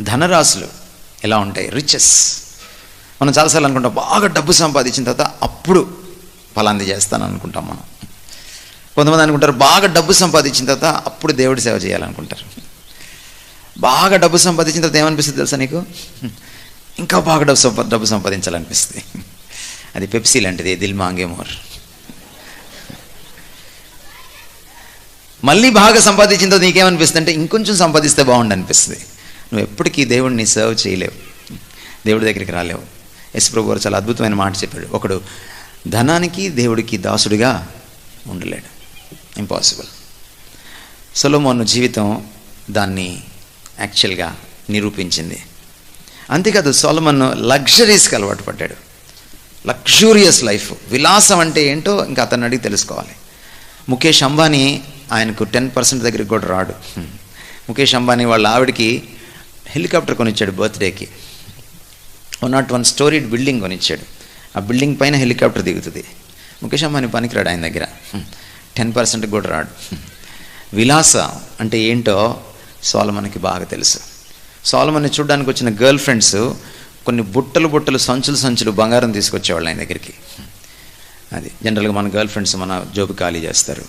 ధనరాశులు ఎలా ఉంటాయి? రిచెస్ మనం చాలాసార్లు అనుకుంటాం బాగా డబ్బు సంపాదించిన తర్వాత అప్పుడు ఫలాంది చేస్తాను అనుకుంటాం మనం. కొంతమంది అనుకుంటారు బాగా డబ్బు సంపాదించిన తర్వాత అప్పుడు దేవుడి సేవ చేయాలనుకుంటారు. బాగా డబ్బు సంపాదించిన తర్వాత ఏమనిపిస్తుంది తెలుసా నీకు? ఇంకా బాగా డబ్బు సంపా డబ్బు సంపాదించాలనిపిస్తుంది. అది పెప్సీ లాంటిది దిల్ మాంగే మోర్. మళ్ళీ బాగా సంపాదించిన తర్వాత నీకేమనిపిస్తుంది అంటే ఇంకొంచెం సంపాదిస్తే బాగుండు అనిపిస్తుంది నువ్వు ఎప్పటికీ దేవుడిని సర్వ్ చేయలేవు. దేవుడి దగ్గరికి రాలేవు. యశ్ ప్రభు గారు చాలా అద్భుతమైన మాట చెప్పాడు. ఒకడు ధనానికి దేవుడికి దాసుడిగా ఉండలేడు. ఇంపాసిబుల్ సొలోమోన్ జీవితం దాన్ని యాక్చువల్గా నిరూపించింది. అంతేకాదు సోలమన్ లగ్జరీస్కి అలవాటు పడ్డాడు. లగ్జూరియస్ లైఫ్ విలాసం అంటే ఏంటో ఇంకా అతను అడిగి తెలుసుకోవాలి. ముఖేష్ అంబానీ ఆయనకు టెన్ పర్సెంట్ దగ్గరికి కూడా రాడు. ముఖేష్ అంబానీ వాళ్ళ ఆవిడకి హెలికాప్టర్ కొనిచ్చాడు బర్త్డేకి. One not one storied building కొనిచ్చాడు. ఆ బిల్డింగ్ పైన హెలికాప్టర్ దిగుతుంది. ముఖేష్ అంబానీ పనికిరాడు ఆయన దగ్గర. Hmm. టెన్ పర్సెంట్ కూడా రాడు. Hmm. విలాస అంటే ఏంటో సోలమన్కి బాగా తెలుసు. సోలమన్ని చూడడానికి వచ్చిన గర్ల్ ఫ్రెండ్స్ కొన్ని బుట్టలు బుట్టలు సంచులు సంచులు బంగారం తీసుకొచ్చేవాళ్ళు ఆయన దగ్గరికి. Hmm. అది జనరల్గా మన గర్ల్ ఫ్రెండ్స్ మన జోబు ఖాళీ చేస్తారు.